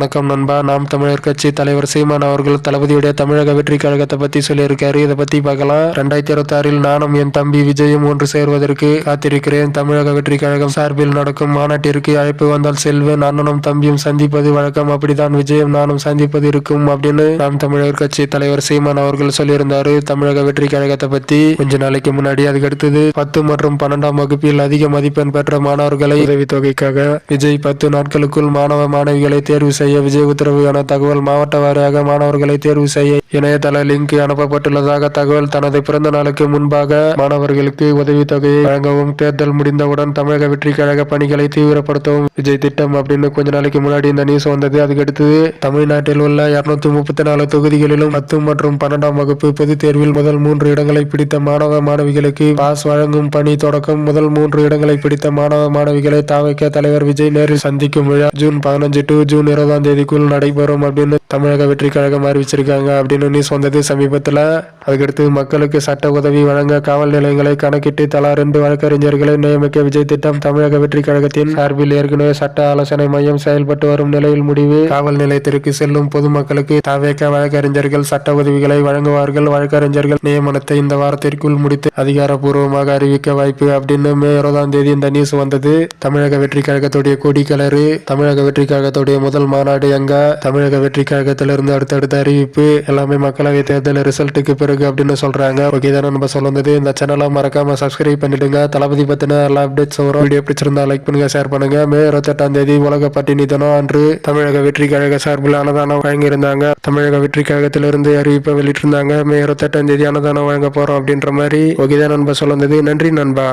வணக்கம் நண்பா. நாம் தமிழர் கட்சி தலைவர் சீமான் அவர்கள் தளபதியுடைய தமிழக வெற்றி கழகத்தை பத்தி சொல்லியிருக்காரு. இதை பத்தி பார்க்கலாம். ரெண்டாயிரத்தி இருபத்தி ஆறில் நானும் என் தம்பி விஜயும் ஒன்று சேர்வதற்கு காத்திருக்கிறேன். தமிழக வெற்றி கழகம் சார்பில் நடக்கும் மாநாட்டிற்கு அழைப்பு வந்தால் செல்வேன் அண்ணனும் தம்பியும் சந்திப்பது வழக்கம். அப்படிதான் விஜயம் நானும் சந்திப்பது இருக்கும் அப்படின்னு நாம் தமிழர் கட்சி தலைவர் சீமான் அவர்கள் சொல்லியிருந்தாரு. தமிழக வெற்றி கழகத்தை பத்தி கொஞ்ச நாளைக்கு முன்னாடி அதுக்கடுத்தது பத்து மற்றும் பன்னெண்டாம் வகுப்பில் அதிக மதிப்பெண் பெற்ற மாணவர்களை உதவித்தொகைக்காக விஜய் பத்து நாட்களுக்குள் மாணவ மாணவிகளை தேர்வு செய்ய விஜய் உத்தரவு என தகவல் மாவட்ட வாரியாக மாணவர்களை தேர்வு செய்ய இணையதள லிங்க் அனுப்பப்பட்டுள்ளதாக தகவல் தனது பிறந்த நாளுக்கு முன்பாக மாணவர்களுக்கு உதவித்தொகையை வழங்கவும் தேர்தல் முடிந்தவுடன் தமிழக வெற்றி கழக பணிகளை தீவிரப்படுத்தவும் விஜய் திட்டம் அப்படின்னு கொஞ்ச நாளைக்கு முன்னாடி இந்த நியூஸ் வந்தது. அதுக்கடுத்தது தமிழ்நாட்டில் உள்ள இருநூத்தி முப்பத்தி நாலு தொகுதிகளிலும் பத்து மற்றும் பன்னெண்டாம் வகுப்பு பொதுத் தேர்வில் முதல் மூன்று இடங்களை பிடித்த மாணவ மாணவிகளுக்கு பாஸ் வழங்கும் பணி தொடக்கம். முதல் மூன்று இடங்களை பிடித்த மாணவ மாணவிகளை தாவைக்க தலைவர் விஜய் நேரில் சந்திக்கும் விழா ஜூன் பதினஞ்சு டு ஜூன் இருபதாம் தேதிக்குள் நடைபெறும் அப்படின்னு தமிழக வெற்றி கழகம் அறிவிச்சிருக்காங்க அப்படின்னு நியூஸ் வந்தது சமீபத்தில். அதுக்கடுத்து மக்களுக்கு சட்ட உதவி வழங்க காவல் நிலையங்களை கணக்கிட்டு தலா ரெண்டு வழக்கறிஞர்களை நியமிக்க விஜய் திட்டம் தமிழக வெற்றி கழகத்தின் சார்பில் ஏற்கனவே சட்ட ஆலோசனை மையம் செயல்பட்டு வரும் நிலையில் முடிவு. காவல் நிலையத்திற்கு செல்லும் பொதுமக்களுக்கு தாவேக்க வழக்கறிஞர்கள் சட்ட உதவிகளை வழங்குவார்கள். வழக்கறிஞர்கள் நியமனத்தை இந்த வாரத்திற்குள் முடித்து அதிகாரப்பூர்வமாக அறிவிக்க வாய்ப்பு அப்படின்னு மே இருபதாம் தேதி இந்த நியூஸ் வந்தது. தமிழக வெற்றி கழகத்துடைய கொடி கலரு தமிழக வெற்றி கழகத்துடைய முதல் மாநாடு எங்க தமிழக வெற்றி கழக தமிழகத்திலிருந்து அடுத்தடுத்த அறிவிப்பு எல்லாமே மக்களவை தேர்தல் ரிசல்ட்டுக்கு பிறகு அப்படின்னு சொல்றாங்க. ஓகே தானே நம்ம சொல்ல வந்தது. இந்த சேனலை மறக்காம சப்ஸ்கிரைப் பண்ணிடுங்க. தளபதி பத்தின எல்லா அப்டேட்ஸ் வரும் வீடியோ பிடிச்சிருந்தா லைக் பண்ணுங்க ஷேர் பண்ணுங்க. மே இருபத்தெட்டாம் தேதி உலக பட்டினி தினம் அன்று தமிழக வெற்றி கழக சார்பில் அன்னதானம் வழங்கியிருந்தாங்க. தமிழக வெற்றி கழகத்திலிருந்து அறிவிப்பை வெளியிட்டிருந்தாங்க. மே இருபத்தெட்டாம் தேதி அன்னதானம் வழங்க போறோம் அப்படின்ற மாதிரி. ஓகே தான் நண்பா சொல்ல வந்தது. நன்றி நண்பா.